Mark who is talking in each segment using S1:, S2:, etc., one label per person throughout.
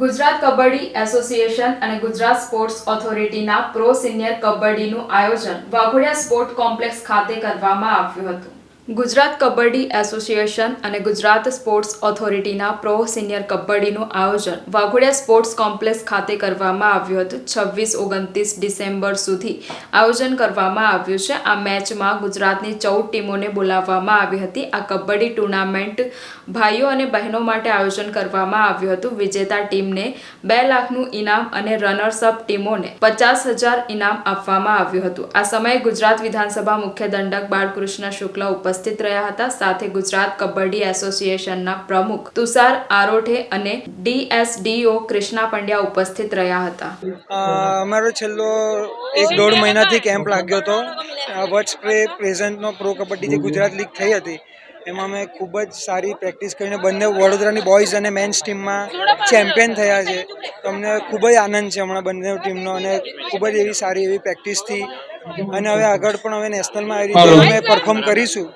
S1: Gujarat kabaddi association અને Gujarat sports ઓથોરિટીના pro senior કબડ્ડીનું આયોજન વાઘોડિયા સ્પોર્ટ કોમ્પ્લેક્સ ખાતે કરવામાં આવ્યું હતું. ગુજરાત કબડ્ડી એસોસિએશન અને ગુજરાત સ્પોર્ટ્સ ઓથોરિટીના પ્રો સિનિયર કબડ્ડીનું આયોજન વાઘોડિયા સ્પોર્ટ્સ કોમ્પ્લેક્સ ખાતે કરવામાં આવ્યું હતું. છવ્વીસ ઓગણત્રીસ ડિસેમ્બર સુધી આયોજન કરવામાં આવ્યું છે. આ મેચમાં ગુજરાતની ચૌદ ટીમોને બોલાવવામાં આવી હતી. આ કબડ્ડી ટુર્નામેન્ટ ભાઈઓ અને બહેનો માટે આયોજન કરવામાં આવ્યું હતું. વિજેતા ટીમને બે લાખનું ઇનામ અને રનર્સ અપ ટીમોને પચાસ હજાર ઇનામ આપવામાં આવ્યું હતું. આ સમયે ગુજરાત વિધાનસભા મુખ્ય દંડક બાળકૃષ્ણ શુક્લ ઉપસ્થિત રહ્યા હતા. સાથે ગુજરાત કબડ્ડી એસોસિએશનના પ્રમુખ તુષાર આરોઠે અને ડીએસડીઓ કૃષ્ણા પંડ્યા ઉપસ્થિત રહ્યા હતા.
S2: અમારો છેલ્લો એક દોઢ મહિનાથી કેમ્પ લાગ્યો હતો. વર્ષ પ્રે પ્રેઝન્ટનો પ્રો કબડ્ડી જે ગુજરાત લીગ થઈ હતી એમાં અમે ખૂબ જ સારી પ્રેક્ટિસ કરીને બંને વડોદરાની બોયઝ અને મેન્સ ટીમમાં ચેમ્પિયન થયા છે. તો અમને ખૂબ જ આનંદ છે હમણાં બંને ટીમનો અને ખૂબ જ એવી સારી એવી પ્રેક્ટિસથી. અને હવે આગળ પણ હવે નેશનલમાં આવી રીતે અમે પરફોર્મ કરીશું.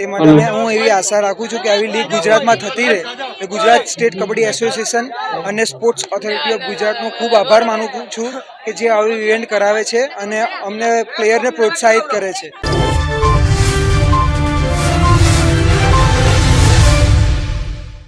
S2: તે માટે હું એવી આશા રાખું છું કે આવી લીગ ગુજરાતમાં થતી રહે. એ ગુજરાત સ્ટેટ કબડ્ડી એસોસિએશન અને સ્પોર્ટ્સ ઓથોરિટી ઓફ ગુજરાતનો ખૂબ આભાર માનું છું કે જે આવી ઇવેન્ટ કરાવે છે અને અમને પ્લેયરને પ્રોત્સાહિત કરે છે.